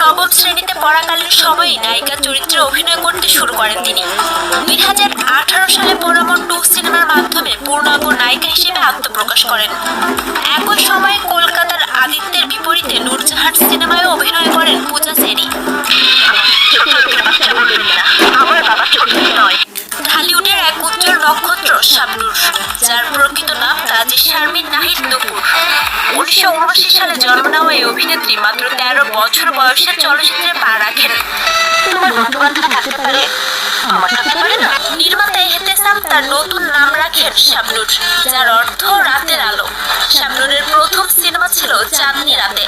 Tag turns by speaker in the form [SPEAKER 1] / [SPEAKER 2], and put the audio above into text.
[SPEAKER 1] নবম শ্রেণীতে পড়াকালীন সময়ে নায়িকা চরিত্রে অভিনয় করতে শুরু করেন তিনি। দুই হাজার আঠারো সালে পোড়ামন টু সিনেমার মাধ্যমে পূর্ণাঙ্গ নায়িকা হিসেবে আত্মপ্রকাশ করেন। একই সময়ে কলকাতার শাবনুর যার প্রকৃত নাম কাজী শারমিন নাহিদ নুপুর। উনিশশো উনআশি সালে জন্ম নেওয়া এই অভিনেত্রী মাত্র তেরো বছর বয়সে চলচ্চিত্রে পা রাখেন। নির্মাতা এহতেসাম তার নতুন নাম রাখেন শাবনুর, যার অর্থ রাতের আলো। শাবনুরের প্রথম সিনেমা ছিল চাঁদনি রাতে।